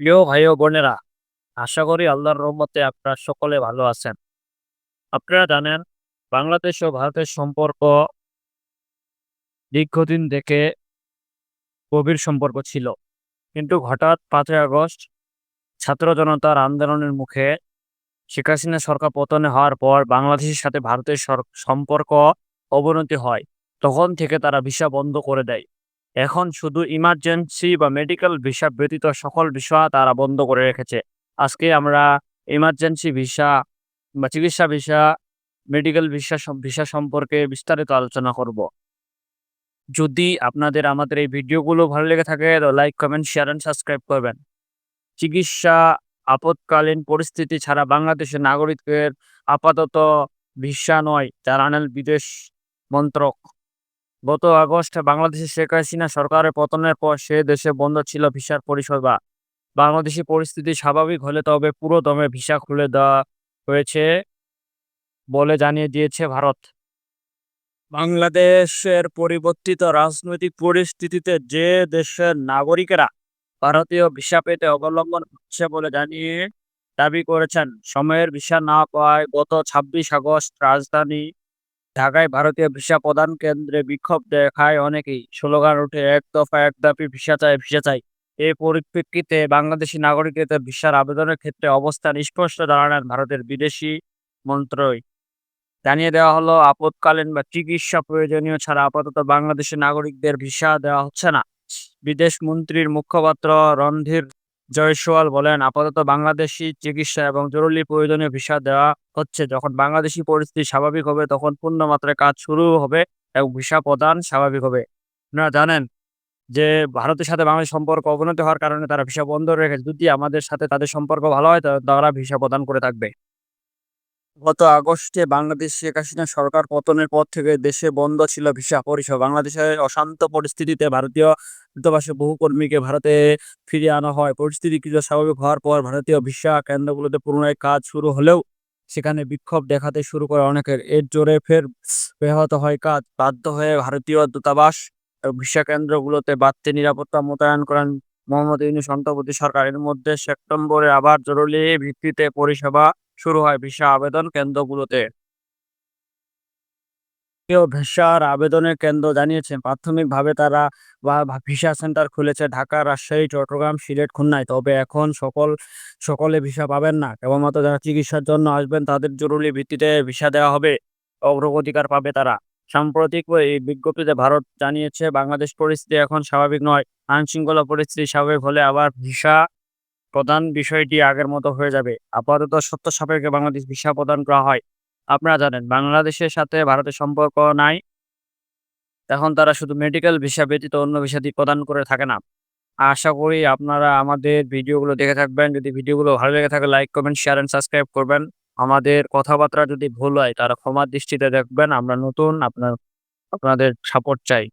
প্রিয় ভাই ও বোনেরা, আশা করি আল্লাহর রহমতে আপনারা সকলে ভালো আছেন। আপনারা জানেন, বাংলাদেশ ও ভারতের সম্পর্ক দীর্ঘদিন থেকে গভীর সম্পর্ক ছিল। কিন্তু হঠাৎ পাঁচই আগস্ট ছাত্র জনতার আন্দোলনের মুখে শেখ হাসিনা সরকার পতনে হওয়ার পর বাংলাদেশের সাথে ভারতের সম্পর্ক অবনতি হয়। তখন থেকে তারা ভিসা বন্ধ করে দেয়। এখন শুধু ইমার্জেন্সি বা মেডিকেল ভিসা ব্যতীত সকল ভিসা তারা বন্ধ করে রেখেছে। আজকে আমরা ইমার্জেন্সি ভিসা বা চিকিৎসা ভিসা মেডিকেল ভিসা ভিসা সম্পর্কে বিস্তারিত আলোচনা করব। যদি আপনাদের আমাদের এই ভিডিওগুলো ভালো লেগে থাকে, তো like comment share and subscribe করবেন। চিকিৎসা আপৎকালীন পরিস্থিতি ছাড়া বাংলাদেশের নাগরিকের আপাতত ভিসা নয় জানালেন বিদেশ মন্ত্রক। গত আগস্টে বাংলাদেশে শেখ হাসিনা সরকারের পতনের পর সে দেশে বন্ধ ছিল ভিসার পরিষেবা বাংলাদেশি পরিস্থিতি স্বাভাবিক হলে তবে পুরো দমে ভিসা খুলে দেওয়া হয়েছে বলে জানিয়ে দিয়েছে ভারত। বাংলাদেশের পরিবর্তিত রাজনৈতিক পরিস্থিতিতে যে দেশের নাগরিকেরা ভারতীয় ভিসা পেতে অবলম্বন হচ্ছে বলে জানিয়ে দাবি করেছেন, সময়ের ভিসা না পাওয়ায় গত ছাব্বিশ আগস্ট রাজধানী ঢাকায় ভারতীয় ভিসা প্রদান কেন্দ্রে বিক্ষোভ দেখায় অনেকেই। স্লোগান উঠে এক দফা এক দাবি, ভিসা চাই ভিসা চাই। এই পরিপ্রেক্ষিতে বাংলাদেশি নাগরিকদের ভিসার আবেদনের ক্ষেত্রে অবস্থান স্পষ্ট জানালেন ভারতের বিদেশি মন্ত্রই। জানিয়ে দেওয়া হলো আপৎকালীন বা চিকিৎসা প্রয়োজনীয় ছাড়া আপাতত বাংলাদেশের নাগরিকদের ভিসা দেওয়া হচ্ছে না। বিদেশ মন্ত্রীর মুখপাত্র রণধীর জয়সওয়াল বলেন, আপাতত বাংলাদেশি চিকিৎসা এবং জরুরি প্রয়োজনীয় ভিসা দেওয়া হচ্ছে। যখন বাংলাদেশি পরিস্থিতি স্বাভাবিক হবে, তখন পূর্ণ মাত্রায় কাজ শুরু হবে এবং ভিসা প্রদান স্বাভাবিক হবে। আপনারা জানেন যে ভারতের সাথে বাংলাদেশ সম্পর্ক অবনতি হওয়ার কারণে তারা ভিসা বন্ধ রেখেছে যদি আমাদের সাথে তাদের সম্পর্ক ভালো হয় তারা ভিসা প্রদান করে থাকবে। গত আগস্টে বাংলাদেশ শেখ হাসিনা সরকার পতনের পর থেকে দেশে বন্ধ ছিল ভিসা পরিষেবা। বাংলাদেশের অশান্ত পরিস্থিতিতে ভারতীয় দূতাবাসে বহু কর্মীকে ভারতে ফিরিয়ে আনা হয়। পরিস্থিতি কিছুটা স্বাভাবিক হওয়ার পর ভারতীয় ভিসা কেন্দ্রগুলোতে পুনরায় কাজ শুরু হলেও সেখানে বিক্ষোভ দেখাতে শুরু করে অনেকের। এর জোরে ফের ব্যাহত হয় কাজ। বাধ্য হয়ে ভারতীয় দূতাবাস ভিসা কেন্দ্রগুলোতে বাড়তি নিরাপত্তা মোতায়েন করেন মোহাম্মদ ইউনুস অন্তর্বর্তী সরকার। এর মধ্যে সেপ্টেম্বরে আবার জরুরি ভিত্তিতে পরিষেবা শুরু হয় ভিসা আবেদন কেন্দ্রগুলোতে। কেউ ভিসার আবেদনের কেন্দ্র জানিয়েছেন, প্রাথমিকভাবে তারা ভিসা সেন্টার খুলেছে ঢাকা, রাজশাহী, চট্টগ্রাম, সিলেট, খুলনায়। তবে এখন সকল, সকলে ভিসা পাবেন না। কেবলমাত্র যারা চিকিৎসার জন্য আসবেন তাদের জরুরি ভিত্তিতে ভিসা দেওয়া হবে। অগ্রগতিকার পাবে তারা। সাম্প্রতিক এই বিজ্ঞপ্তিতে ভারত জানিয়েছে, বাংলাদেশ পরিস্থিতি এখন স্বাভাবিক নয়। আইন শৃঙ্খলা পরিস্থিতি স্বাভাবিক হলে আবার ভিসা প্রদান বিষয়টি আগের মতো হয়ে যাবে। আপাতত সত্য সাপেক্ষে বাংলাদেশ ভিসা প্রদান করা হয়। আপনারা জানেন, বাংলাদেশের সাথে ভারতের সম্পর্ক নাই। এখন তারা শুধু মেডিকেল ভিসা ব্যতীত অন্য ভিসা দিয়ে প্রদান করে থাকে না। আশা করি আপনারা আমাদের ভিডিওগুলো দেখে থাকবেন। যদি ভিডিওগুলো ভালো লেগে থাকে like comment share and subscribe করবেন। আমাদের কথাবার্তা যদি ভুল হয়, তারা ক্ষমার দৃষ্টিতে দেখবেন। আমরা নতুন, আপনার, আপনাদের সাপোর্ট চাই।